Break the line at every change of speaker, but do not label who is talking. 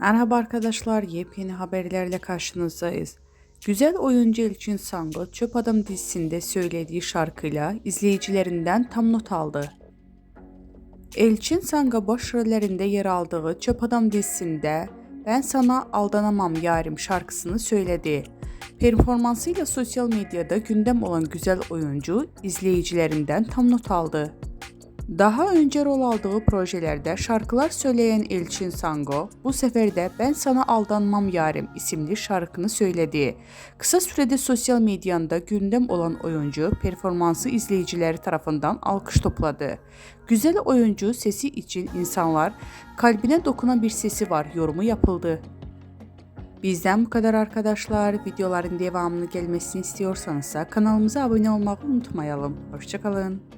Merhaba arkadaşlar, yepyeni haberlerle karşınızdayız. Güzel oyuncu Elçin Sango, Çöp Adam dizisinde söylediği şarkıyla izleyicilerinden tam not aldı. Elçin Sango başrollerinde yer aldığı Çöp Adam dizisinde Ben Sana Aldanamam Yarim şarkısını söyledi. Performansıyla sosyal medyada gündem olan güzel oyuncu izleyicilerinden tam not aldı. Daha önce rol aldığı projelerde şarkılar söyleyen Elçin Sango, bu sefer de Ben Sana Aldanmam Yarim isimli şarkını söyledi. Kısa sürede sosyal medyanda gündem olan oyuncu performansı izleyicileri tarafından alkış topladı. Güzel oyuncu sesi için insanlar kalbine dokunan bir sesi var yorumu yapıldı. Bizden bu kadar arkadaşlar. Videoların devamını gelmesini istiyorsanız kanalımıza abone olmayı unutmayalım. Hoşçakalın.